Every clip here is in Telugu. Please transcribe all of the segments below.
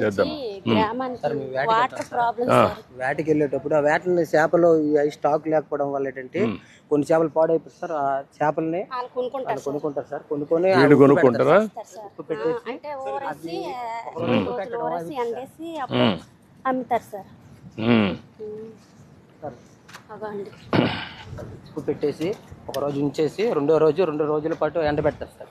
చేద్దాం వేటకి వెళ్ళేటప్పుడు ఆ. వేటని చేపలు ఈ స్టాక్ లేకపోవడం వల్ల ఏంటంటే కొన్ని చేపలు పాడైపోతాయి సార్ ఆ చేపల్ని కొనుక్కుంటారు సార్. కొనుక్కొని ఉప్పు కొనుక్కుంటారా? ఎండేసి అప్పుడు అమ్ముతారు సార్. పెడతారు. ఉప్పు పెట్టేసి ఒక రోజు ఉంచేసి రెండో రోజు రెండు రోజుల పాటు ఎండబెడతారు సార్.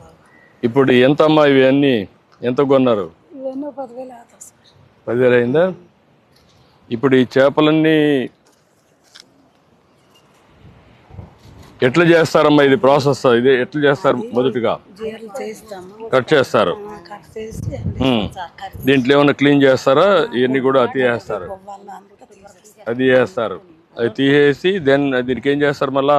బాబు. ఇప్పుడు ఎంత అమ్మా ఇవి అన్ని ఎంత కొన్నారు? ఇవన్నీ పదివేలు అవుతాయి సార్. పదివేలు అయిందా? ఇప్పుడు ఈ చేపలన్నీ ఎట్లా చేస్తారమ్మా ఇది ప్రాసెస్? ఇది ఎట్లా చేస్తారు మొదటిగా? కట్ చేస్తారు. దీంట్లో ఏమైనా క్లీన్ చేస్తారా? ఇవన్నీ కూడా అతి చేస్తారు అది చేస్తారు. అది తీసేసి దెన్ దీనికి ఏం చేస్తారు మళ్ళా?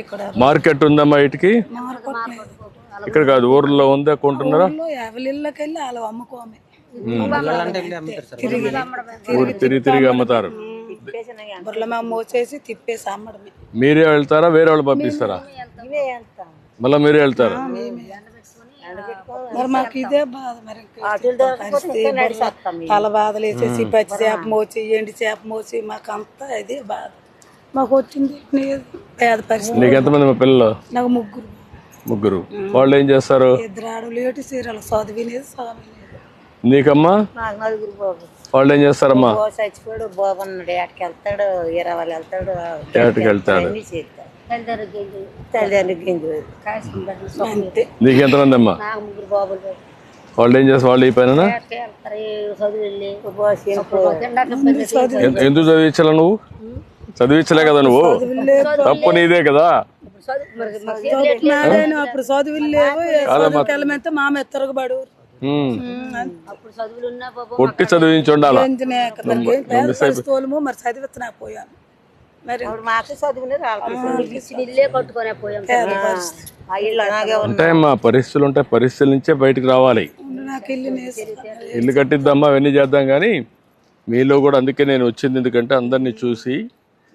ఇక్కడ మార్కెట్ ఉందమ్మా ఇటుకి? ఇక్కడ కాదు ఊర్లో ఉందా కొంటున్నారా? ఊరు తిరిగి తిరిగి అమ్ముతారు. మీరే వెళ్తారా వేరే వాళ్ళు పంపిస్తారా? మళ్ళీ మీరే వెళ్తారు? మరి మాకు ఇదే బాధ మరి తల బాధలు వేసేసి పచ్చి చేప మోచి ఎండి చేప మోచి మాకు అంతా ఇదే బాధ. మాకు వచ్చింది. పేద పరిస్థితి. నీకు ఎంతమంది మా పిల్లలు? నాకు ముగ్గురు. ముగ్గురు. వాళ్ళు ఏం చేస్తారు? ఇద్దరు ఆడలు ఏటి చీరలు చదివినేది చదివినేది నీకమ్మా? నాకు నలుగురు బాబు వాళ్ళు ఏం చేస్తారమ్మా? బాబు చచ్చిపోయాడు బాబు అన్నాడు ఏటకి వెళ్తాడు ఇరవై వెళ్తాడు ఏటకి వెళ్తాడు? అన్ని చేస్తాడు. తల్లిదండ్రులు గింజలు. అంతే. నీకు ఎంతమంది అమ్మా నాకు ముగ్గురు బాబులు వాళ్ళు ఏం చేస్తారు? వాళ్ళు ఈ పైన ఎందుకు చదివించాలా నువ్వు? చదివించలే కదా నువ్వు? తప్పు నీదే కదా? అప్పుడు చదువులు లేవు మామ తిరగబడు ఉమ్. అప్పుడు చదువులు ఉన్నా బాబు కొట్టి చదివించి ఉండాలా మరి చదివించలేకపోయాను మరి ఇప్పుడు మాకు చదువునే రాలేదు. ఇచ్చిన ఇల్లే కట్టుకొని పోయాం పేద పరిస్థితి. ఆ ఇల్లు అలాగే ఉంది. ఉంటాయమ్మా పరిస్థితులు ఉంటాయి పరిస్థితుల నుంచే బయటికి రావాలి. ఇల్లు కట్టిద్దామా అవన్నీ చేద్దాం కానీ మీలో కూడా అందుకే నేను వచ్చింది. ఎందుకంటే అందరినీ చూసి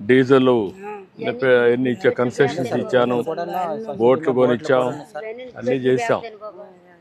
డీజిల్ ఎన్ని ఇచ్చా కన్సెషన్స్ ఇచ్చాను బోట్లు కొనిచ్చాం అన్నీ చేసాం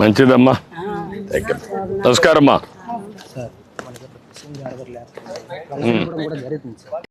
మంచిదమ్మా. థ్యాంక్ యూ నమస్కారం